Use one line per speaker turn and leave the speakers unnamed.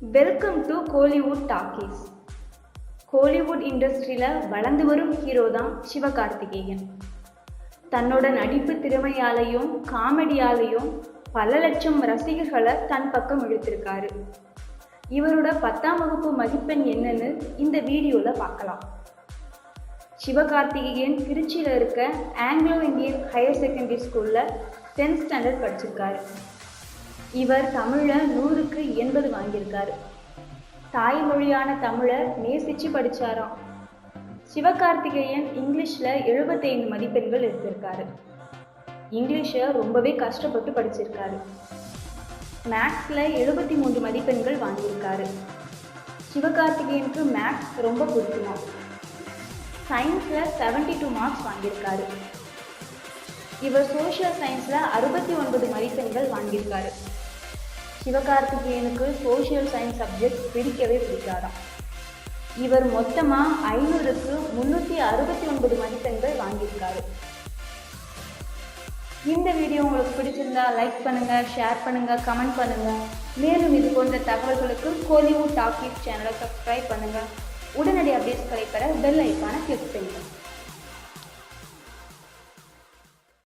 Welcome to Kollywood talkies Kollywood இண்டஸ்ட்ரியில் வளர்ந்து வரும் ஹீரோ தான் சிவகார்த்திகேயன். தன்னோட நடிப்பு திறமையாலையும் காமெடியாலையும் பல லட்சம் ரசிகர்களை தன் பக்கம் இழுத்திருக்காரு. இவரோட பத்தாம் வகுப்பு மதிப்பெண் என்னன்னு இந்த வீடியோவில் பார்க்கலாம். சிவகார்த்திகேயன் திருச்சியில் இருக்க ஆங்கிலோ இந்தியன் ஹையர் செகண்டரி ஸ்கூலில் டென்த் ஸ்டாண்டர்ட் படிச்சிருக்காரு. இவர் தமிழில் நூறுக்கு எண்பது வாங்கியிருக்காரு. தாய்மொழியான தமிழை நேசிச்சு படித்தாராம் சிவகார்த்திகேயன் இங்கிலீஷில் எழுபத்தைந்து மதிப்பெண்கள் எடுத்திருக்காரு. இங்கிலீஷை ரொம்பவே கஷ்டப்பட்டு படிச்சிருக்காரு. மேக்ஸில் எழுபத்தி மூன்று மதிப்பெண்கள் வாங்கியிருக்காரு. சிவகார்த்திகேயனுக்கு மேக்ஸ் ரொம்ப பிடிக்குமா சயின்ஸில் செவன்டி டூ மார்க்ஸ் வாங்கியிருக்காரு. இவர் சோஷியல் சயின்ஸில் அறுபத்தி ஒன்பது மதிப்பெண்கள் வாங்கியிருக்காரு. சிவகார்த்திகேயனுக்கு சோஷியல் சயின்ஸ் சப்ஜெக்ட் பிடிக்கவே பிடிக்காதாம். இவர் மொத்தமாக ஐநூறுக்கு முந்நூற்றி அறுபத்தி ஒன்பது மதிப்பெண்கள் வாங்கியிருக்காரு. இந்த வீடியோ உங்களுக்கு பிடிச்சிருந்தா லைக் பண்ணுங்கள் ஷேர் பண்ணுங்கள் கமெண்ட் பண்ணுங்கள் மேலும் இது போன்ற தகவல்களுக்கு கோலிவுட் டாக்கிஸ் சேனலை சப்ஸ்கிரைப் பண்ணுங்கள் உடனடி அப்டேட்ஸ்களை பெற பெல் ஐக்கான கிளிக் பண்ணுங்கள்